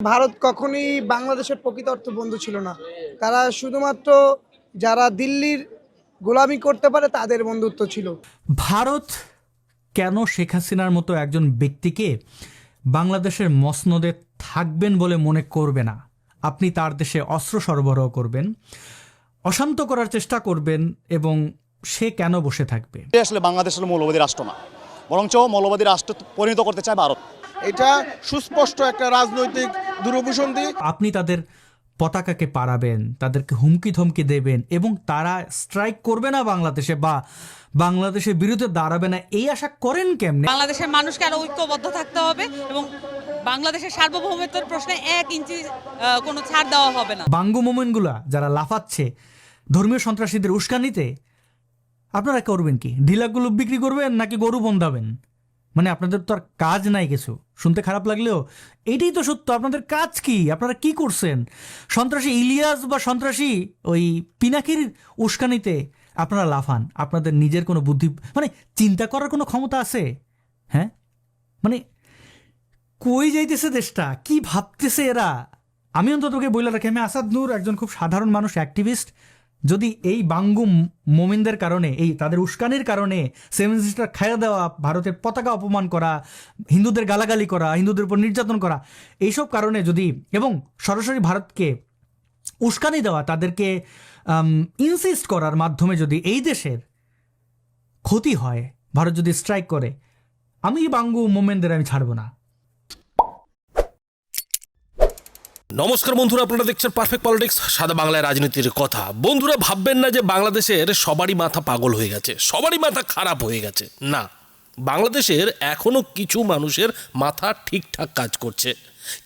ভারত কখনোই বাংলাদেশের প্রকৃত অর্থ বন্ধু ছিল না। তারা শুধুমাত্র যারা দিল্লির গোলামি করতে পারে তাদের বন্ধুত্ব ছিল। ভারত কেন শেখ হাসিনার মতো একজন ব্যক্তিকে বাংলাদেশের মসনদে থাকবেন বলে মনে করবে না? আপনি তার দেশে অস্ত্র সরবরাহ করবেন অশান্ত করার চেষ্টা করবেন এবং সে কেন বসে থাকবে? আসলে বাংলাদেশ হলো মৌলবাদী রাষ্ট্র না বরঞ্চ মৌলবাদী রাষ্ট্র পরিণত করতে চায় ভারত। এটা সুস্পষ্ট একটা রাজনৈতিক দুরভিসন্ধি আপনি তাদের পতাকাকে পারাবেন তাদেরকে হুমকি ধমকি দেবেন এবং তারা স্ট্রাইক করবে না বাংলাদেশে বা বাংলাদেশের বিরুদ্ধে দাঁড়াবে না। এই আশা করেন কেমনে? বাংলাদেশের মানুষকে আরও ঐক্যবদ্ধ থাকতে হবে এবং বাংলাদেশের সার্বভৌমত্বের প্রশ্নে এক ইঞ্চি কোনো ছাড় দেওয়া হবে না। বাঙ্গু মোমেন্টগুলা যারা লাফাচ্ছে ধর্মীয় সন্ত্রাসীদের উস্কানিতে আপনারা করবেন কি? ঢিলাগুলো বিক্রি করবেন নাকি গরু বন্ধাবেন? মানে আপনাদের তো আর কাজ নাই কিছু। শুনতে খারাপ লাগলেও, এটাই তো সত্য, আপনাদের কাজ কি? আপনারা কি করছেন? সন্ত্রাসী ইলিয়াস বা সন্ত্রাসী ওই পিনাকির উস্কানিতে আপনারা লাফান, আপনাদের নিজের কোনো বুদ্ধি মানে চিন্তা করার কোনো ক্ষমতা আছে? হ্যাঁ? মানে কই যাইতেছে দেশটা? কি ভাবতেছে এরা? আমি অন্তত তোকে বলে রাখি, আমি আসাদ নূর, একজন খুব সাধারণ মানুষ অ্যাক্টিভিস্ট যদি এই বাঙ্গু মোমিনদের কারণে, এই তাদের উস্কানির কারণে সেভেন সিস্টার খাইয়া দেওয়া, ভারতের পতাকা অপমান করা, হিন্দুদের গালাগালি করা, হিন্দুদের উপর নির্যাতন করা, এইসব কারণে যদি, এবং সরাসরি ভারতকে উস্কানি দেওয়া, তাদেরকে ইনসিস্ট করার মাধ্যমে যদি এই দেশের ক্ষতি হয়, ভারত যদি স্ট্রাইক করে, আমি বাঙ্গু মোমেনদের আমি ছাড়বো না। নমস্কার বন্ধুরা, আপনারা দেখছেন পারফেক্ট পলিটিক্স সাদা বাংলায় রাজনীতির কথা। বন্ধুরা, ভাববেন না যে বাংলাদেশের সবারই মাথা পাগল হয়ে গেছে, সবারই মাথা খারাপ হয়ে গেছে। না, বাংলাদেশের এখনও কিছু মানুষের মাথা ঠিকঠাক কাজ করছে।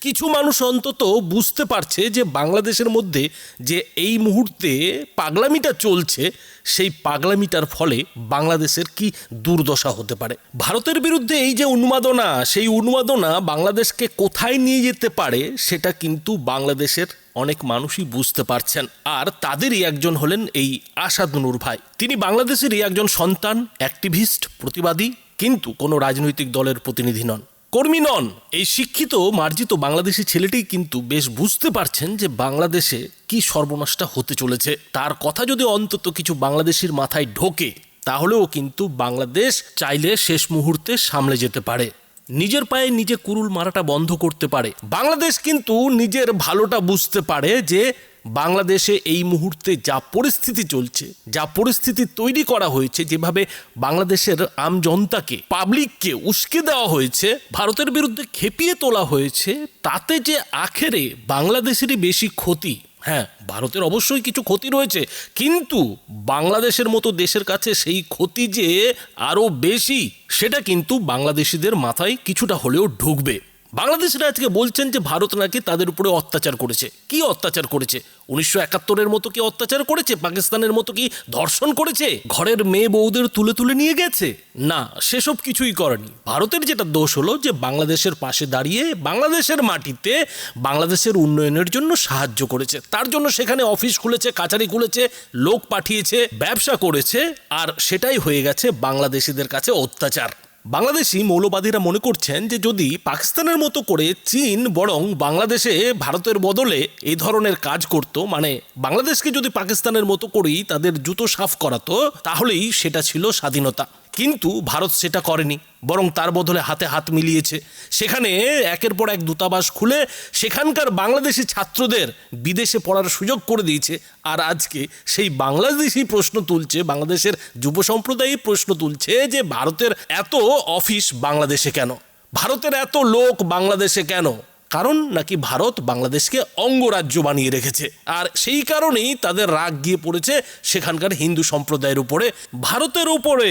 কিছু মানুষ অন্তত বুঝতে পারছে যে বাংলাদেশের মধ্যে যে এই মুহূর্তে পাগলামিটা চলছে, সেই পাগলামিটার ফলে বাংলাদেশের কি দুর্দশা হতে পারে? ভারতের বিরুদ্ধে এই যে উন্মাদনা, সেই উন্মাদনা বাংলাদেশকে কোথায় নিয়ে যেতে পারে, সেটা কিন্তু বাংলাদেশের অনেক মানুষই বুঝতে পারছেন। আর তাদেরই একজন হলেন এই আসাদ ভাই। তিনি বাংলাদেশেরই একজন সন্তান অ্যাক্টিভিস্ট প্রতিবাদী, কিন্তু কোনো রাজনৈতিক দলের প্রতিনিধি নন। কর্মী নন। এই শিক্ষিত, মার্জিত বাংলাদেশি ছেলেটি কিন্তু বেশ বুঝতে পারছেন যে বাংলাদেশে কি সর্বনাশটা হতে চলেছে। তার কথা যদি অন্তত কিছু বাংলাদেশির মাথায় ঢোকে, তাহলেও কিন্তু বাংলাদেশ চাইলে শেষ মুহূর্তে সামলে যেতে পারে। নিজের পায়ে নিজে কুরুল মারাটা বন্ধ করতে পারে। বাংলাদেশ কিন্তু নিজের ভালোটা বুঝতে পারে যে বাংলাদেশে এই মুহূর্তে যা পরিস্থিতি চলছে, যা পরিস্থিতি তৈরি করা হয়েছে, যেভাবে বাংলাদেশের আমজনতাকে পাবলিককে উস্কে দেওয়া হয়েছে, ভারতের বিরুদ্ধে খেপিয়ে তোলা হয়েছে, তাতে যে আখেরে বাংলাদেশেরই বেশি ক্ষতি। হ্যাঁ ভারতের অবশ্যই কিছু ক্ষতি রয়েছে, কিন্তু বাংলাদেশের মতো দেশের কাছে সেই ক্ষতি যে আরও বেশি, সেটা কিন্তু বাংলাদেশিদের মাথায় কিছুটা হলেও ঢুকবে। বাংলাদেশিরা আজকে বলছেন যে ভারত নাকি তাদের উপরে অত্যাচার করেছে। কি অত্যাচার করেছে? উনিশশো একাত্তরের মতো কি অত্যাচার করেছে? পাকিস্তানের মতো কি ধর্ষণ করেছে? ঘরের মেয়ে বউদের তুলে তুলে নিয়ে গেছে? না, সেসব কিছুই করেনি। ভারতের যেটা দোষ হলো যে বাংলাদেশের পাশে দাঁড়িয়ে বাংলাদেশের মাটিতে বাংলাদেশের উন্নয়নের জন্য সাহায্য করেছে। তার জন্য সেখানে অফিস খুলেছে, কাছারি খুলেছে, লোক পাঠিয়েছে, ব্যবসা করেছে, আর সেটাই হয়ে গেছে বাংলাদেশিদের কাছে অত্যাচার। বাংলাদেশি মৌলবাদীরা মনে করছেন যে যদি পাকিস্তানের মতো করে চীন বরং বাংলাদেশে ভারতের বদলে এই ধরনের কাজ করত মানে বাংলাদেশকে যদি পাকিস্তানের মতো করেই তাদের জুতো সাফ করাতো, তাহলেই সেটা ছিল স্বাধীনতা। কিন্তু ভারত সেটা করেনি, বরং তার বদলে হাতে হাত মিলিয়েছে। সেখানে একের পর এক দূতাবাস খুলে সেখানকার বাংলাদেশি ছাত্রদের বিদেশে পড়ার সুযোগ করে দিয়েছে। আর আজকে সেই বাংলাদেশি প্রশ্ন তুলছে, বাংলাদেশের যুব সম্প্রদায় প্রশ্ন তুলছে যে ভারতের এত অফিস বাংলাদেশে কেন? ভারতের এত লোক বাংলাদেশে কেন? কারণ নাকি ভারত বাংলাদেশকে অঙ্গরাজ্য বানিয়ে রেখেছে। আর সেই কারণেই তাদের রাগ গিয়ে পড়েছে সেখানকার হিন্দু সম্প্রদায়ের উপরে, ভারতের উপরে।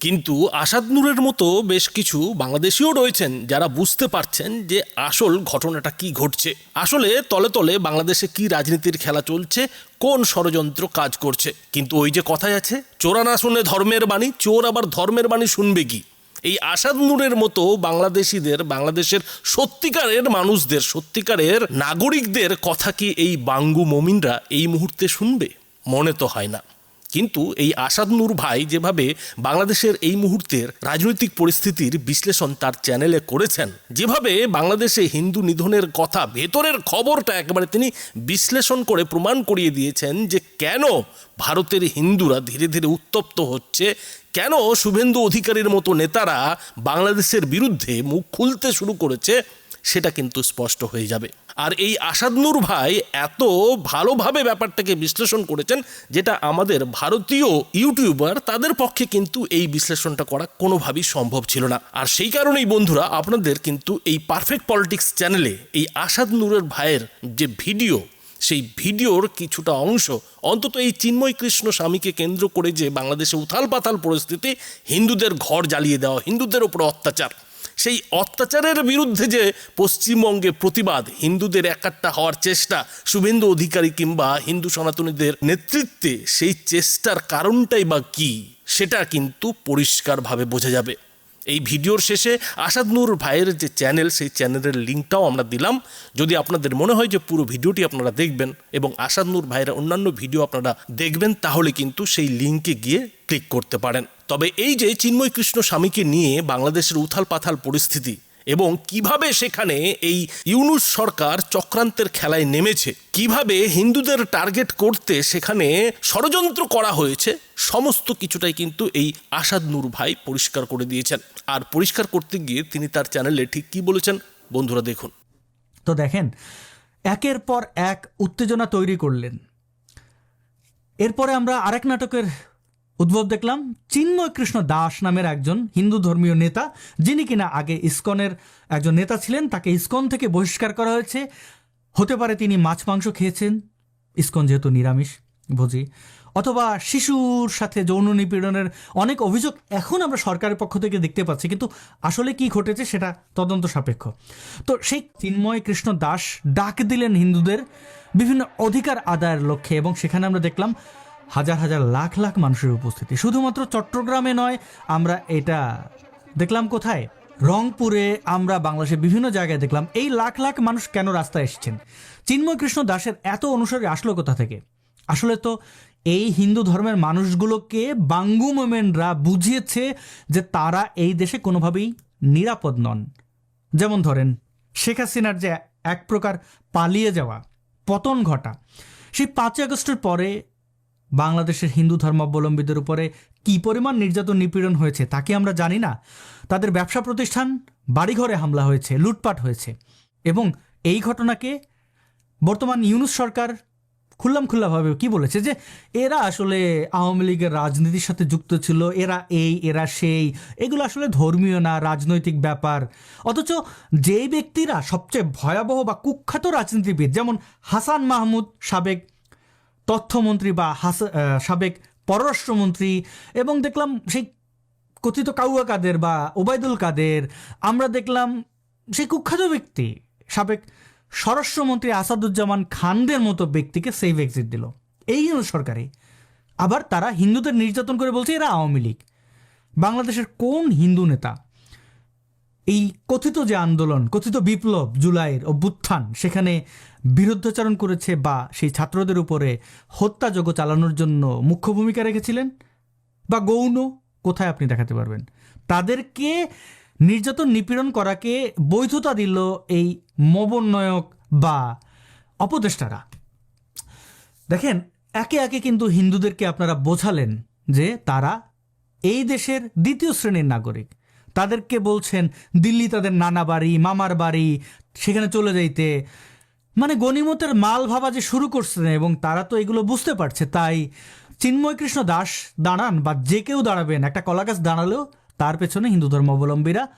কিন্তু আসাদ নূরের মতো বেশ কিছু বাংলাদেশিও রয়েছেন যারা বুঝতে পারছেন যে আসল ঘটনাটা কি ঘটছে। আসলে তলে তলে বাংলাদেশে কি রাজনীতির খেলা চলছে, কোন ষড়যন্ত্র কাজ করছে। কিন্তু ওই যে কথাই আছে, চোরা না শুনে ধর্মের বাণী, চোর আবার ধর্মের বাণী শুনবে কি? এই আসাদ নূরের মতো বাংলাদেশিদের, বাংলাদেশের সত্যিকারের মানুষদের, সত্যিকারের নাগরিকদের কথা কি এই বাঙ্গু মমিনরা এই মুহূর্তে শুনবে? মনে তো হয় না। কিন্তু এই আসাদ নূর ভাই যেভাবে বাংলাদেশের এই মুহূর্তের রাজনৈতিক পরিস্থিতির বিশ্লেষণ তার চ্যানেলে করেছেন, যেভাবে বাংলাদেশে হিন্দু নিধনের কথা ভেতরের খবরটা একেবারে তিনি বিশ্লেষণ করে প্রমাণ করিয়ে দিয়েছেন যে কেন ভারতের হিন্দুরা ধীরে ধীরে উত্তপ্ত হচ্ছে, কেন শুভেন্দু অধিকারীর মতো নেতারা বাংলাদেশের বিরুদ্ধে মুখ খুলতে শুরু করেছে, সেটা কিন্তু স্পষ্ট হয়ে যাবে। আর এই আসাদ নূর ভাই এত ভালোভাবে ব্যাপারটাকে বিশ্লেষণ করেছেন যেটা আমাদের ভারতীয় ইউটিউবার তাদের পক্ষে কিন্তু এই বিশ্লেষণটা করা কোনোভাবেই সম্ভব ছিল না। আর সেই কারণেই বন্ধুরা আপনাদের কিন্তু এই পারফেক্ট পলিটিক্স চ্যানেলে এই আসাদ নূরের ভাইয়ের যে ভিডিও, সেই ভিডিওর কিছুটা অংশ, অন্তত এই চিন্ময় কৃষ্ণ স্বামীকে কেন্দ্র করে যে বাংলাদেশে উথাল পাতাল পরিস্থিতি, হিন্দুদের ঘর জ্বালিয়ে দেওয়া, হিন্দুদের ওপর অত্যাচার। সেই অত্যাচারের বিরুদ্ধে যে পশ্চিমবঙ্গে প্রতিবাদ, হিন্দুদের একাট্টা হওয়ার চেষ্টা, শুভেন্দু অধিকারী কিংবা হিন্দু সনাতনীদের নেতৃত্বে সেই চেষ্টার কারণটাই বা কি, সেটা কিন্তু পরিষ্কারভাবে বোঝা যাবে। এই ভিডিওর শেষে আসাদ নূর ভাইয়ের যে চ্যানেল, সেই চ্যানেলের লিঙ্কটাও আমরা দিলাম। যদি আপনাদের মনে হয় যে পুরো ভিডিওটি আপনারা দেখবেন এবং আসাদ নূর ভাইয়ের অন্যান্য ভিডিও আপনারা দেখবেন, তাহলে কিন্তু সেই লিঙ্কে গিয়ে ক্লিক করতে পারেন। তবে এই যে চিন্ময় কৃষ্ণ স্বামীকে নিয়ে বাংলাদেশের উথাল পাথাল পরিস্থিতি এবং কীভাবে সেখানে এই ইউনুস সরকার চক্রান্তের খেলায় নেমেছে, কীভাবে হিন্দুদের টার্গেট করতে সেখানে ষড়যন্ত্র করা হয়েছে, সমস্ত কিছুটাই কিন্তু এই আসাদ নূর ভাই পরিষ্কার করে দিয়েছেন। আর পরিষ্কার করতে গিয়ে তিনি তার চ্যানেলে ঠিক কি বলেছেন বন্ধুরা দেখুন। তো দেখেন, একের পর এক উত্তেজনা তৈরি করলেন। এরপরে আমরা আরেক নাটকের উদ্ভব দেখলাম চিন্ময় কৃষ্ণ দাস নামের একজন হিন্দু ধর্মীয় নেতা, যিনি কিনা আগে ইসকনের একজন নেতা ছিলেন, তাকে ইসকন থেকে বহিষ্কার করা হয়েছে। হতে পারে তিনি মাছ মাংস খেয়েছেন। ইসকন যেহেতু নিরামিষ ভোজি। অথবা শিশুর সাথে যৌন নিপীড়নের অনেক অভিযোগ এখন আমরা সরকারের পক্ষ থেকে দেখতে পাচ্ছি, কিন্তু আসলে কি ঘটেছে সেটা তদন্ত সাপেক্ষ। তো সেই চিন্ময় কৃষ্ণ দাস ডাক দিলেন হিন্দুদের বিভিন্ন অধিকার আদায়ের লক্ষ্যে এবং সেখানে আমরা দেখলাম হাজার হাজার লাখ লাখ মানুষের উপস্থিতি। শুধুমাত্র চট্টগ্রামে নয়, আমরা এটা দেখলাম কোথায়? রংপুরে আমরা বাংলাদেশের বিভিন্ন জায়গায় দেখলাম, এই লাখ লাখ মানুষ কেন রাস্তায় এসেছেন? চিন্ময় কৃষ্ণ দাসের এত অনুসারী আসলো কোথা থেকে? আসলে তো এই হিন্দু ধর্মের মানুষগুলোকে বাঙ্গু মোমেনরা বুঝিয়েছে যে তারা এই দেশে কোনোভাবেই নিরাপদ নন। যেমন ধরেন, শেখ হাসিনার যে এক প্রকার পালিয়ে যাওয়া পতন ঘটা, সেই পাঁচই আগস্টের পরে বাংলাদেশের হিন্দু ধর্মাবলম্বীদের উপরে কি পরিমাণ নির্যাতন নিপীড়ন হয়েছে তা কি আমরা জানি না? তাদের ব্যবসা প্রতিষ্ঠান, বাড়িঘরে হামলা হয়েছে, লুটপাট হয়েছে এবং এই ঘটনাকে বর্তমান ইউনুস সরকার খুল্লাম খুল্লাভাবে কি বলেছে যে এরা আসলে আওয়ামী লীগের রাজনীতির সাথে যুক্ত ছিল, এরা এই, এরা সেই, এগুলো আসলে ধর্মীয় না, রাজনৈতিক ব্যাপার। অথচ যেই ব্যক্তিরা সবচেয়ে ভয়াবহ বা কুখ্যাত রাজনীতিবিদ যেমন হাসান মাহমুদ সাবেক তথ্যমন্ত্রী বা সাবেক পররাষ্ট্রমন্ত্রী এবং দেখলাম সেই কথিত কাউয়া কাদের বা ওবায়দুল কাদের, আমরা দেখলাম সেই কুখ্যাত ব্যক্তি, সাবেক স্বরাষ্ট্রমন্ত্রী আসাদুজ্জামান খানদের মতো ব্যক্তিকে সেভ এক্সিট দিল। এই জন্য সরকারে। আবার তারা হিন্দুদের নির্যাতন করে বলছে এরা আওয়ামী লীগ। বাংলাদেশের কোন হিন্দু নেতা এই কথিত যে আন্দোলন, কথিত বিপ্লব জুলাইয়ের অভ্যুত্থান, সেখানে বিরুদ্ধাচরণ করেছে বা সেই ছাত্রদের উপরে হত্যাযজ্ঞ চালানোর জন্য মুখ্য ভূমিকা রেখেছিলেন? বা গৌণ কোথায় আপনি দেখাতে পারবেন? তাদেরকে নির্যাতন, নিপীড়ন করাকে বৈধতা দিল এই মবন্নয়ক বা অপদেষ্টারা। দেখেন, একে একে কিন্তু হিন্দুদেরকে আপনারা বোঝালেন যে তারা এই দেশের দ্বিতীয় শ্রেণির নাগরিক। তাদেরকে বলছেন, দিল্লি তাদের নানা বাড়ি, মামার বাড়ি, সেখানে চলে যাইতে। মানে গণিমতের মাল ভাবা যে শুরু করছেন এবং তারা তো এগুলো বুঝতে পারছে। তাই চিন্ময় কৃষ্ণ দাস দাঁড়ান, বা যে কেউ দাঁড়াবেন, একটা কলাগাছ দাঁড়ালেও তার পেছনে হিন্দু ধর্মাবলম্বীরা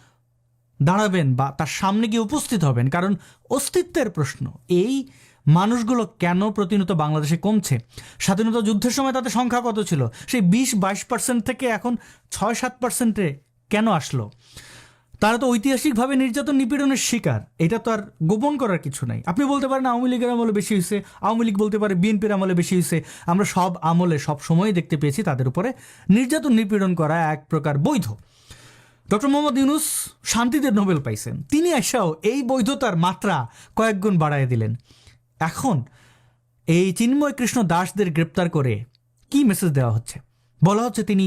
দাঁড়াবেন, বা তার সামনে গিয়ে উপস্থিত হবেন। কারণ অস্তিত্বের প্রশ্ন, এই মানুষগুলো কেন প্রতিনিয়ত বাংলাদেশে কমছে? স্বাধীনতা যুদ্ধের সময় তাদের সংখ্যা কত ছিল? সেই বিশ বাইশ পার্সেন্ট থেকে এখন ছয় সাত পার্সেন্টে কেন আসলো? তারা তো ঐতিহাসিকভাবে নির্যাতন নিপীড়নের শিকার। এটা তো আর গোপন করার কিছু নাই। আপনি বলতে পারেন আওয়ামী লীগের আমলে বেশি হয়েছে আওয়ামী লীগ বলতে পারে বিএনপির আমলে বেশি হয়েছে আমরা সব আমলে, সব সময় দেখতে পেয়েছি তাদের উপরে নির্যাতন নিপীড়ন করা এক প্রকার বৈধ। ডক্টর মোহাম্মদ ইউনুস শান্তিতে নোবেল পাইছেন। তিনি এসাও এই বৈধতার মাত্রা কয়েকগুণ বাড়ায় দিলেন। এখন এই চিন্ময় কৃষ্ণ দাসদের গ্রেপ্তার করে কি মেসেজ দেওয়া হচ্ছে? বলা হচ্ছে তিনি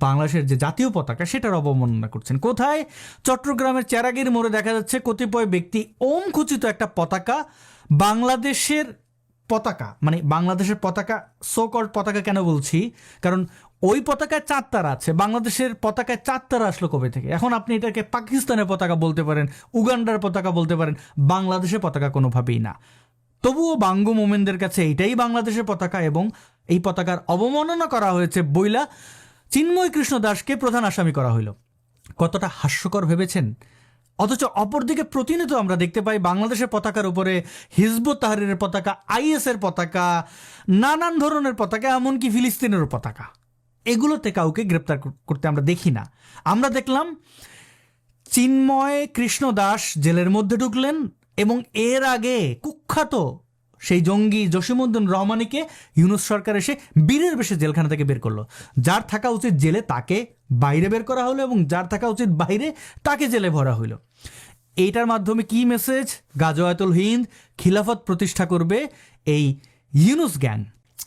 বাংলাদেশের যে জাতীয় পতাকা সেটার অবমাননা করছেন। কোথায়? চট্টগ্রামের চেরাগির মোড়ে দেখা যাচ্ছে কতিপয় ব্যক্তি ওম খচিত একটা পতাকা, বাংলাদেশের পতাকা মানে বাংলাদেশের পতাকা সোকল পতাকা কেন বলছি? কারণ ওই পতাকায় চার তারা আছে, বাংলাদেশের পতাকায় চার তারা আসলো কবে থেকে? এখন আপনি এটাকে পাকিস্তানের পতাকা বলতে পারেন, উগান্ডার পতাকা বলতে পারেন, বাংলাদেশের পতাকা কোনোভাবেই না। তবুও বাঙ্গু মোমেনদের কাছে এইটাই বাংলাদেশের পতাকা এবং এই পতাকার অবমাননা করা হয়েছে বইলা। চিন্ময় কৃষ্ণ দাসকে প্রধান আসামি করা হইল। কতটা হাস্যকর ভেবেছেন? অথচ অপরদিকে প্রতিনিয়ত আমরা দেখতে পাই বাংলাদেশের পতাকার উপরে হিজবুত তাহরিরের পতাকা, আইএসের পতাকা, নানান ধরনের পতাকা, এমনকি ফিলিস্তিনের পতাকা। এগুলোতে কাউকে গ্রেপ্তার করতে আমরা দেখি না। আমরা দেখলাম চিন্ময় কৃষ্ণ দাস জেলের মধ্যে ঢুকলেন এবং এর আগে কুখ্যাত সেই জঙ্গি জসিমুদ্দিন রহমানিকে ইউনুস সরকার এসে বীরের বেশে জেলখানা থেকে বের করল। যার থাকা উচিত জেলে তাকে বাইরে বের করা হলো এবং যার থাকা উচিত বাইরে তাকে জেলে ভরা হইল এইটার মাধ্যমে কি মেসেজ গাজওয়াতুল হিন্দ খিলাফত প্রতিষ্ঠা করবে এই ইউনুস গ্যাং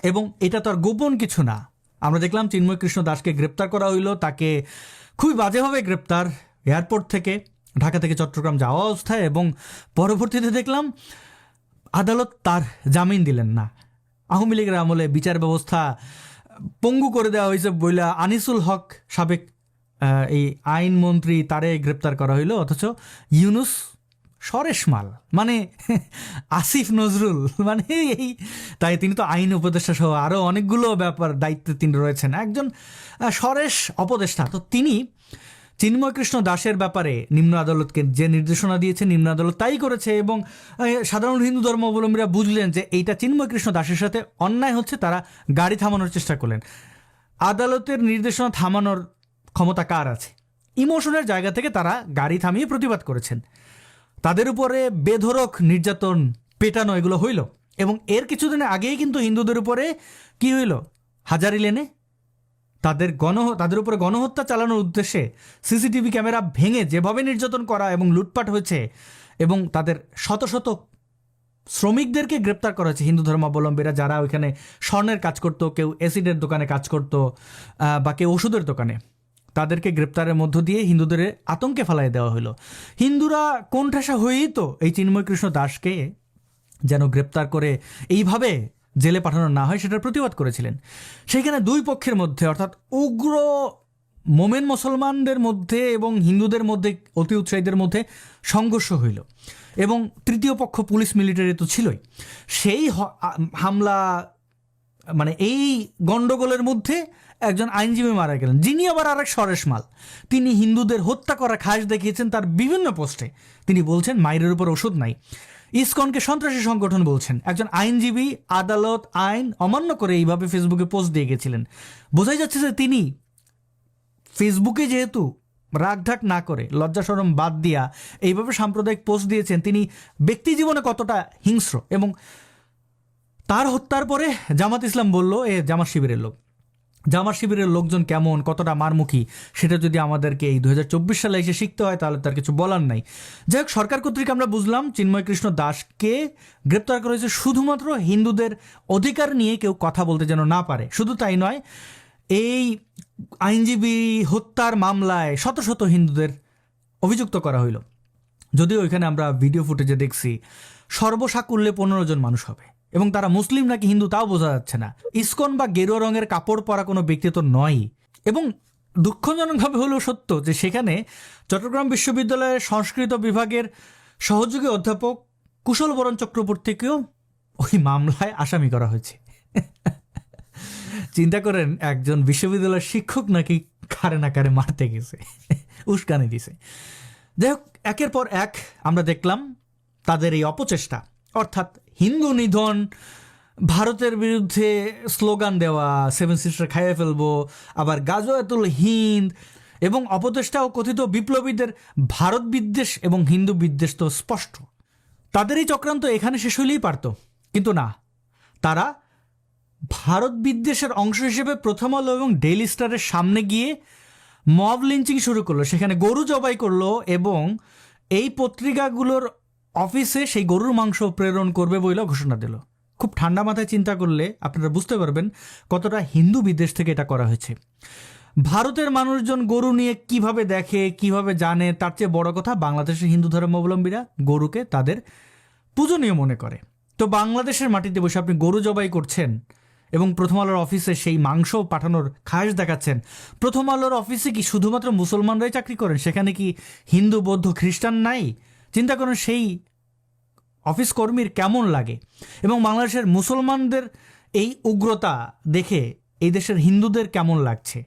এবং এটা তো আর গোপন কিছু না। আমরা দেখলাম চিন্ময় কৃষ্ণ দাসকে গ্রেপ্তার করা হইল, তাকে খুবই বাজেভাবে গ্রেপ্তার এয়ারপোর্ট থেকে, ঢাকা থেকে চট্টগ্রাম যাওয়া অবস্থায় এবং পরবর্তীতে দেখলাম আদালত তার জামিন দিলেন না। আওয়ামী লীগের আমলে বিচার ব্যবস্থা পঙ্গু করে দেওয়া হয়েছে বইলা আনিসুল হক সাবেক এই আইনমন্ত্রী তারে গ্রেপ্তার করা হইল, অথচ ইউনুস সরেশ মাল মানে আসিফ নজরুল মানে এই, তাই তিনি তো আইন উপদেষ্টা সহ আরও অনেকগুলো ব্যাপার দায়িত্বে তিনি রয়েছেন। একজন সরেশ অপদেষ্টা, তো তিনি চিন্ময় কৃষ্ণ দাসের ব্যাপারে নিম্ন আদালতকে যে নির্দেশনা দিয়েছে, নিম্ন আদালত তাই করেছে এবং সাধারণ হিন্দু ধর্মাবলম্বীরা বুঝলেন যে এইটা চিন্ময় কৃষ্ণ দাসের সাথে অন্যায় হচ্ছে, তারা গাড়ি থামানোর চেষ্টা করলেন। আদালতের নির্দেশনা থামানোর ক্ষমতা কার আছে? ইমোশনের জায়গা থেকে তারা গাড়ি থামিয়ে প্রতিবাদ করেছেন। তাদের উপরে বেধরক নির্যাতন পেটানো এগুলো হইল এবং এর কিছুদিন আগেই কিন্তু হিন্দুদের উপরে কি হইল? হাজারি লেনে তাদের গণ তাদের উপরে গণহত্যা চালানোর উদ্দেশ্যে সিসিটিভি ক্যামেরা ভেঙে যেভাবে নির্যাতন করা এবং লুটপাট হয়েছে এবং তাদের শত শত শ্রমিকদেরকে গ্রেপ্তার করা হয়েছে, হিন্দু ধর্মাবলম্বীরা যারা ওইখানে স্বর্ণের কাজ করতো, কেউ অ্যাসিডের দোকানে কাজ করতো বা কেউ ওষুধের দোকানে, তাদেরকে গ্রেপ্তারের মধ্য দিয়ে হিন্দুদের আতঙ্কে ফেলাই দেওয়া হলো। হিন্দুরা কোণঠাসা হয়েই তো এই চিন্ময় কৃষ্ণ দাসকে যেন গ্রেপ্তার করে এইভাবে জেলে পাঠানো না হয় সেটার প্রতিবাদ করেছিলেন। সেখানে দুই পক্ষের মধ্যে, অর্থাৎ উগ্র মোমেন মুসলমানদের মধ্যে এবং হিন্দুদের মধ্যে, অতি উৎসাহীদের মধ্যে সংঘর্ষ হইল। এবং তৃতীয় পক্ষ পুলিশ মিলিটারি তো ছিলই। সেই হামলা মানে এই গণ্ডগোলের মধ্যে একজন আইনজীবী মারা গেলেন। যিনি আবার আরেক সরেশ মাল। তিনি হিন্দুদের হত্যা করা খাস দেখিয়েছেন তার বিভিন্ন পোস্টে। তিনি বলছেন মায়ের উপর ওষুধ নাই। ইসকনকে সন্ত্রাসী সংগঠন বলছেন। একজন আইনজীবী আদালত আইন অমান্য করে এইভাবে ফেসবুকে পোস্ট দিয়ে গেছিলেন। বোঝাই যাচ্ছে যে তিনি ফেসবুকে যেহেতু রাগঢাক না করে, লজ্জা সরম বাদ দিয়া এইভাবে সাম্প্রদায়িক পোস্ট দিয়েছেন, তিনি ব্যক্তি জীবনে কতটা হিংস্র এবং তার হত্যার পরে জামাত ইসলাম বলল, এ জামাত শিবিরের লোক। জামাত শিবিরের লোকজন কেমন, কতটা মারমুখী, সেটা যদি আমাদেরকে এই দুই হাজার চব্বিশ সালে এসে শিখতে হয়, তাহলে তার কিছু বলার নাই। যাই হোক, সরকার কর্তৃক আমরা বুঝলাম চিন্ময় কৃষ্ণ দাসকে গ্রেপ্তার করা হয়েছে শুধুমাত্র হিন্দুদের অধিকার নিয়ে কেউ কথা বলতে যেন না পারে। শুধু তাই নয়, এই আইনজীবী হত্যার মামলায় শত শত হিন্দুদের অভিযুক্ত করা হইল। যদিও ওইখানে আমরা ভিডিও ফুটেজে দেখছি সর্বসাকুল্যে পনেরো জন মানুষ হবে। এবং তারা মুসলিম নাকি হিন্দু তাও বোঝা যাচ্ছে না। ইস্কন বা গেরুয়া রঙের কাপড় পরা কোনো ব্যক্তি তো নয়। এবং দুঃখজনকভাবে হলেও সত্য যে সেখানে চট্টগ্রাম বিশ্ববিদ্যালয়ের সংস্কৃত বিভাগের সহযোগী অধ্যাপক কুশল বরণ চক্রবর্তীকেও ওই মামলায় আসামি করা হয়েছে। চিন্তা করেন, একজন বিশ্ববিদ্যালয়ের শিক্ষক নাকি কারে না কারে মারতে গেছে, উস্কানি দিছে। যাই হোক, একের পর এক আমরা দেখলাম তাদের এই অপচেষ্টা। অর্থাৎ হিন্দু নিধন, ভারতের বিরুদ্ধে স্লোগান দেওয়া, সেভেন সিস্টার খাইয়ে ফেলব, আবার গাজওয়াতুল হিন্দ এবং অপচেষ্টা ও কথিত বিপ্লবীদের ভারত বিদ্বেষ এবং হিন্দু বিদ্বেষ তো স্পষ্ট। তাদের এই চক্রান্ত এখানে শেষ হইলেই পারত। কিন্তু না, তারা ভারত বিদ্বেষের অংশ হিসেবে প্রথম আলো এবং ডেইলি স্টারের সামনে গিয়ে মব লিঞ্চিং শুরু করল। সেখানে গরু জবাই করল এবং এই পত্রিকাগুলোর অফিসে সেই গরুর মাংস প্রেরণ করবে বইলেও ঘোষণা দিল। খুব ঠান্ডা মাথায় চিন্তা করলে আপনারা বুঝতে পারবেন কতটা হিন্দু বিদেশ থেকে এটা করা হয়েছে। ভারতের মানুষজন গরু নিয়ে কীভাবে দেখে, কীভাবে জানে, তার চেয়ে বড় কথা বাংলাদেশের হিন্দু ধর্মাবলম্বীরা গরুকে তাদের পূজনীয় মনে করে। তো বাংলাদেশের মাটিতে বসে আপনি গরু জবাই করছেন এবং প্রথম আলোর অফিসে সেই মাংস পাঠানোর খাস দেখাচ্ছেন, প্রথম আলোর অফিসে কি শুধুমাত্র মুসলমানরাই চাকরি করেন? সেখানে কি হিন্দু, বৌদ্ধ, খ্রিস্টান নাই? চিন্তা করুন সেই অফিস কর্মীর কেমন লাগে। এবং বাংলাদেশের মুসলমানদের এই উগ্রতা দেখে এই দেশের হিন্দুদের কেমন লাগছে?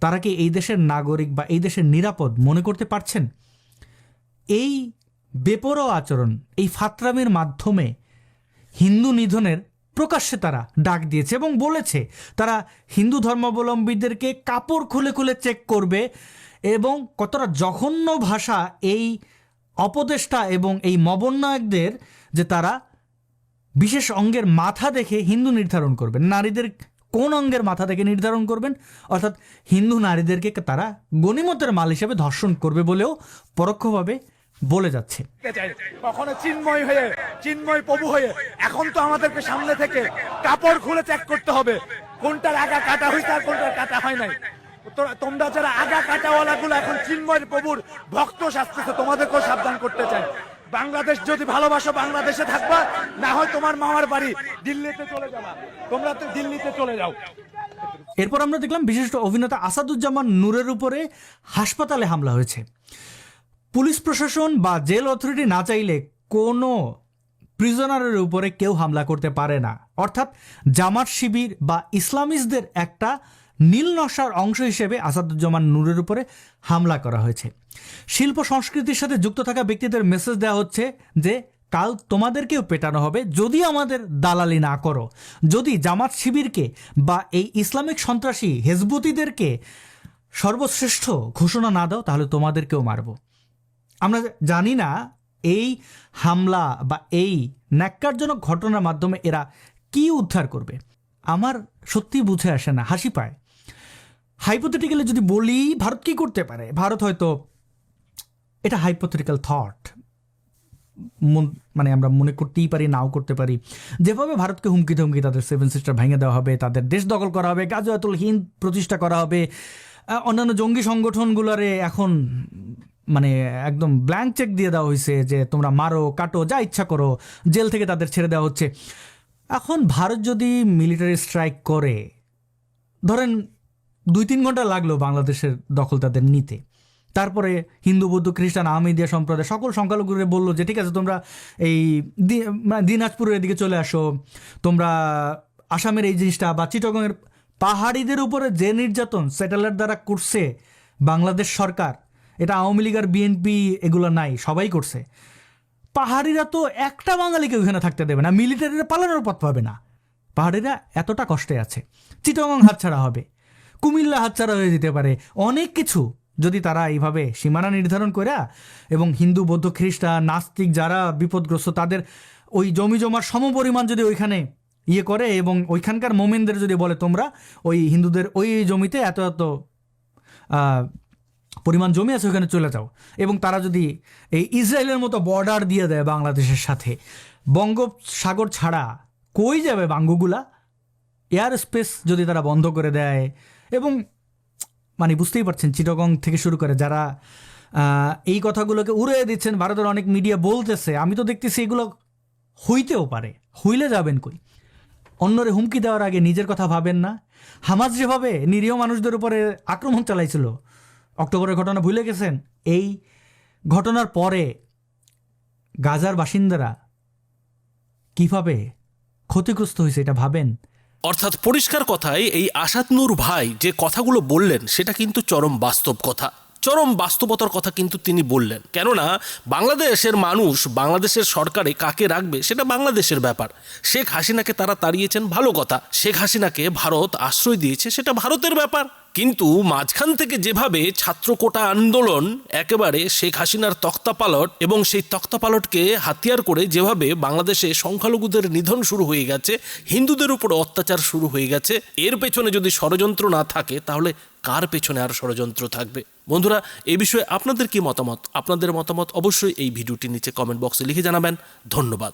তারা কি এই দেশের নাগরিক বা এই দেশের নিরাপদ মনে করতে পারছেন? এই বেপরোয়া আচরণ, এই ফাতরামির মাধ্যমে হিন্দু নিধনের প্রকাশ্যে তারা ডাক দিয়েছে এবং বলেছে, তারা হিন্দু ধর্মাবলম্বীদেরকে কাপড় খুলে খুলে চেক করবে এবং কতটা জঘন্য ভাষা এই অপদেষ্টা এবং এই মবন্নায়কদের যে তারা বিশেষ অঙ্গের মাথা দেখে হিন্দু নির্ধারণ করবেন, নারীদের কোন অঙ্গের মাথা দেখে নির্ধারণ করবেন, অর্থাৎ হিন্দু নারীদেরকে তারা গণিমতের মাল হিসেবে ধর্ষণ করবে বলেও পরোক্ষভাবে বলে যাচ্ছে। কখনো চিন্ময় হয়ে, চিন্ময় প্রভু হয়ে এখন তো আমাদেরকে সামনে থেকে কাপড় খুলে চেক করতে হবে, কোনটার আগা কাটা হয়েছে আর কোনটার কাটা হয় নাই। তোমরা যারা আগা কাটাওয়ালা গুলো এখন চিন্ময় প্রভুর ভক্ত শাস্তিছে তোমাদেরকেও সাবধান করতে চাই। বাংলাদেশ যদি ভালোবাসো, বাংলাদেশে থাকবা, না হয় তোমার মামার বাড়ি দিল্লিতে চলে যাবা। তোমরা তো দিল্লিতে চলে যাও। এরপর আমরা দেখলাম বিশিষ্ট অভিনেতা আসাদুজ্জামান নূরের উপরে হাসপাতালে হামলা হয়েছে। পুলিশ প্রশাসন বা জেল অথরিটি না চাইলে কোনো প্রিজনারের উপরে কেউ হামলা করতে পারে না। অর্থাৎ জামাত শিবির বা ইসলামিস্টদের একটা নীল নকশার অংশ হিসেবে আসাদুজ্জামান নূরের উপরে হামলা করা হয়েছে। শিল্প সংস্কৃতির সাথে যুক্ত থাকা ব্যক্তিদের মেসেজ দেওয়া হচ্ছে যে, কাল তোমাদেরকেও পেটানো হবে, যদি আমাদের দালালি না করো। যদি জামাত শিবিরকে বা এই ইসলামিক সন্ত্রাসী হেজবুতিদেরকে সর্বশ্রেষ্ঠ ঘোষণা না দাও, তাহলে তোমাদেরকেও মারবো। আমরা জানি না এই হামলা বা এই ন্যাক্কারজনক ঘটনার মাধ্যমে এরা কি উদ্ধার করবে। আমার সত্যি বুঝে আসে না, হাসি পায়। হাইপোথেটিক্যালি যদি বলি, ভারত কি করতে পারে? ভারত হয়তো এটা হাইপোথেটিক্যাল থট মানে আমরা মনে করতেই পারি, নাও করতে পারি। যেভাবে ভারতকে হুমকি ধমকি তাদের সেভেন সিস্টার ভেঙে দেওয়া হবে, তাদের দেশ দখল করা হবে গাজওয়াতুল হিন্দ প্রতিষ্ঠা করা হবে অন্যান্য জঙ্গি সংগঠনগুলোরে এখন মানে একদম ব্ল্যাঙ্ক চেক দিয়ে দেওয়া হয়েছে যে তোমরা মারো, কাটো, যা ইচ্ছা করো, জেল থেকে তাদের ছেড়ে দেওয়া হচ্ছে। এখন ভারত যদি মিলিটারি স্ট্রাইক করে, ধরেন দুই তিন ঘণ্টা লাগল বাংলাদেশের দখল তাদের নিতে। তারপরে হিন্দু, বৌদ্ধ, খ্রিস্টান আহমেদিয়া সম্প্রদায় সকল সংখ্যালঘুরে বলল যে, ঠিক আছে, তোমরা এই মানে দিনাজপুরের এদিকে চলে আসো। তোমরা আসামের এই জিনিসটা বা চিটগংয়ের পাহাড়িদের উপরে যে নির্যাতন স্যাটেলাইট দ্বারা করছে বাংলাদেশ সরকার, এটা আওয়ামী লীগ আর বিএনপি এগুলো নাই, সবাই করছে। পাহাড়িরা তো একটা বাঙালিকে ওখানে থাকতে দেবে না, মিলিটারিরা পালানোর পথ পাবে না। পাহাড়িরা এতটা কষ্টে আছে। চিটগং হাতছাড়া হবে। কুমিল্লা হাতছাড়া হয়ে যেতে পারে। অনেক কিছু যদি তারা এইভাবে সীমানা নির্ধারণ করে এবং হিন্দু, বৌদ্ধ, খ্রিস্টান, নাস্তিক যারা বিপদগ্রস্ত তাদের ওই জমি জমার সমপরিমাণ যদি ওইখানে ইয়ে করে এবং ওইখানকার মোমেনদের যদি বলে তোমরা ওই হিন্দুদের ওই জমিতে এত এত পরিমাণ জমি আছে ওখানে চলে যাও। এবং তারা যদি এই ইসরায়েলের মতো বর্ডার দিয়ে দেয় বাংলাদেশের সাথে, বঙ্গোপসাগর ছাড়া কই যাবে বাঙ্গুগুলা? এয়ার স্পেস যদি তারা বন্ধ করে দেয় এবং মানে বুঝতেই পারছেন, চিটগং থেকে শুরু করে যারা এই কথাগুলোকে উড়িয়ে দিচ্ছেন, ভারতের অনেক মিডিয়া বলতেছে, আমি তো দেখতেছি এগুলো হইতেও পারে, হইলে যাবেন কই? অন্যরে হুমকি দেওয়ার আগে নিজের কথা ভাবেন না। হামাজ যেভাবে নিরীহ মানুষদের উপরে আক্রমণ চালাইছিল, অক্টোবরের ঘটনা ভুলে গেছেন? এই ঘটনার পরে গাজার বাসিন্দারা কীভাবে ক্ষতিগ্রস্ত হয়েছে এটা ভাবেন? অর্থাৎ পরিষ্কার কথায় এই আসাদ নূর ভাই যে কথাগুলো বললেন, সেটা কিন্তু চরম বাস্তব কথা। চরম বাস্তবতার কথা কিন্তু তিনি বললেন। কেননা, বাংলাদেশের মানুষ বাংলাদেশের সরকারে কাকে রাখবে, সেটা বাংলাদেশের ব্যাপার। শেখ হাসিনাকে তারা তাড়িয়েছেন ভালো কথা। শেখ হাসিনাকে ভারত আশ্রয় দিয়েছে, সেটা ভারতের ব্যাপার। কিন্তু মাঝখান থেকে যেভাবে ছাত্র কোটা আন্দোলন একেবারে শেখ হাসিনার তক্তাপালট এবং সেই তক্তাপালটকে হাতিয়ার করে যেভাবে বাংলাদেশে সংখ্যালঘুদের নিধন শুরু হয়ে গেছে, হিন্দুদের উপর অত্যাচার শুরু হয়ে গেছে, এর পেছনে যদি ষড়যন্ত্র না থাকে, তাহলে কার পেছনে আর ষড়যন্ত্র থাকবে? বন্ধুরা, এ বিষয়ে আপনাদের কি মতামত? আপনাদের মতামত অবশ্যই এই ভিডিওটির নিচে কমেন্ট বক্সে লিখে জানাবেন। ধন্যবাদ।